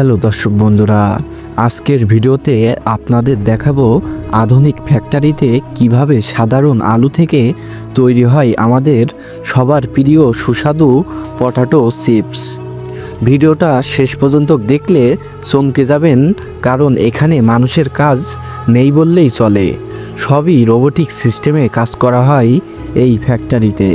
Hello দর্শক বন্ধুরা, আজকের ভিডিওতে আপনাদের দেখাবো আধুনিক ফ্যাক্টরিতে কীভাবে সাধারণ আলু থেকে তৈরি হয় আমাদের সবার প্রিয় সুস্বাদু পটাটো চিপস। ভিডিওটা শেষ পর্যন্ত দেখলে চমকে যাবেন, কারণ এখানে মানুষের কাজ নেই বললেই চলে। সবই রোবোটিক সিস্টেমে কাজ করা হয় এই ফ্যাক্টরিতে।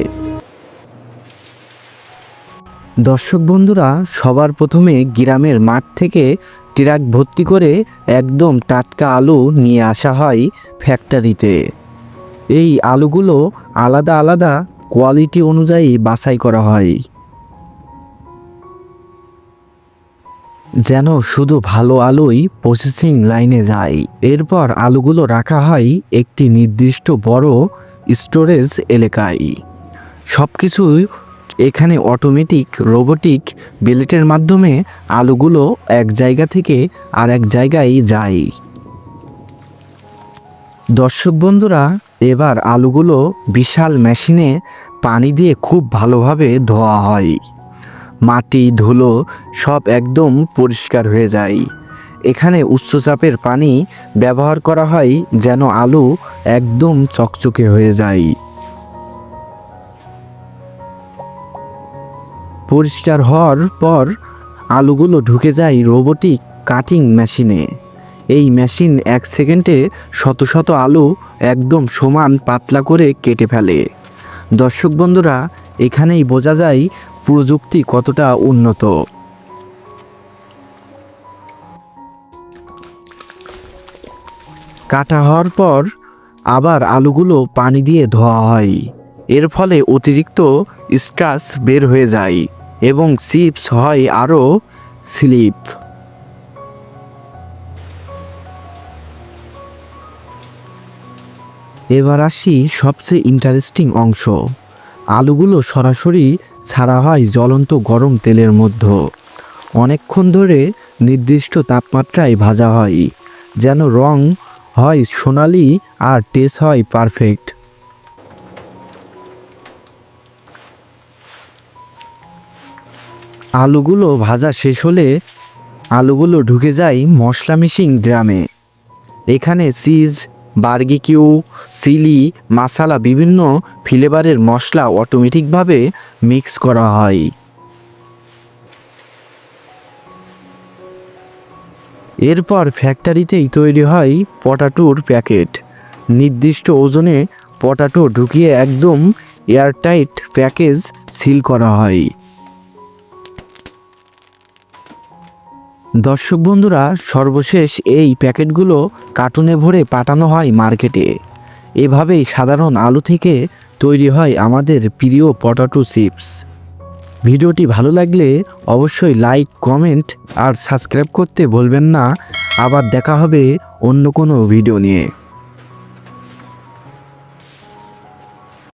দর্শক বন্ধুরা, সবার প্রথমে গ্রামের মাঠ থেকে ট্রাক ভর্তি করে একদম টাটকা আলু নিয়ে আসা হয় ফ্যাক্টরিতে। এই আলুগুলো আলাদা আলাদা কোয়ালিটি অনুযায়ী বাছাই করা হয়। যেন শুধু ভালো আলুই প্রসেসিং লাইনে যায়। এরপর আলুগুলো রাখা হয় একটি নির্দিষ্ট বড় স্টোরেজ এলাকায়। সব কিছুই এখানে অটোমেটিক রোবোটিক বেলেটের মাধ্যমে আলুগুলো এক জায়গা থেকে আর এক জায়গায় যায়। দর্শক বন্ধুরা, এবার আলুগুলো বিশাল মেশিনে পানি দিয়ে খুব ভালোভাবে ধোয়া হয়। মাটি, ধুলো সব একদম পরিষ্কার হয়ে যায়। এখানে উচ্চচাপের পানি ব্যবহার করা হয় যেন আলু একদম চকচকে হয়ে যায়। পরিষ্কার হওয়ার পর আলুগুলো ঢুকে যায় রোবোটিক কাটিং মেশিনে। এই মেশিন এক সেকেন্ডে শত শত আলু একদম সমান পাতলা করে কেটে ফেলে। দর্শক বন্ধুরা, এখানেই বোঝা যায় প্রযুক্তি কতটা উন্নত। কাটা হওয়ার পর আবার আলুগুলো পানি দিয়ে ধোয়া হয়। এর ফলে অতিরিক্ত স্টাচ বের হয়ে যায়। এবং চিপস হয় আরও স্লিপ। এবার আসি সবচেয়ে ইন্টারেস্টিং অংশ। আলুগুলো সরাসরি ছাড়া হয় জ্বলন্ত গরম তেলের মধ্যে। অনেকক্ষণ ধরে নির্দিষ্ট তাপমাত্রায় ভাজা হয়, যেন রং হয় সোনালি আর টেস্ট হয় পারফেক্ট আলুগুলো ভাজা শেষ হলে আলুগুলো ঢুকে যায় মশলা মিশিং ড্রামে। এখানে চিজ বার্গিকিউ চিলি, মাসালা বিভিন্ন ফ্লেভারের মশলা অটোমেটিকভাবে মিক্স করা হয়। এরপর ফ্যাক্টরিতেই তৈরি হয় পটাটোর প্যাকেট। নির্দিষ্ট ওজনে পটাটো ঢুকিয়ে একদম এয়ারটাইট প্যাকেজ সিল করা হয়। দর্শক বন্ধুরা, সর্বশেষ এই প্যাকেটগুলো কার্টুনে ভরে পাঠানো হয় মার্কেটে। এভাবেই সাধারণ আলু থেকে তৈরি হয় আমাদের প্রিয় পটাটো চিপস। ভিডিওটি ভালো লাগলে অবশ্যই লাইক, কমেন্ট আর সাবস্ক্রাইব করতে বলবেন না। আবার দেখা হবে অন্য কোনো ভিডিও নিয়ে।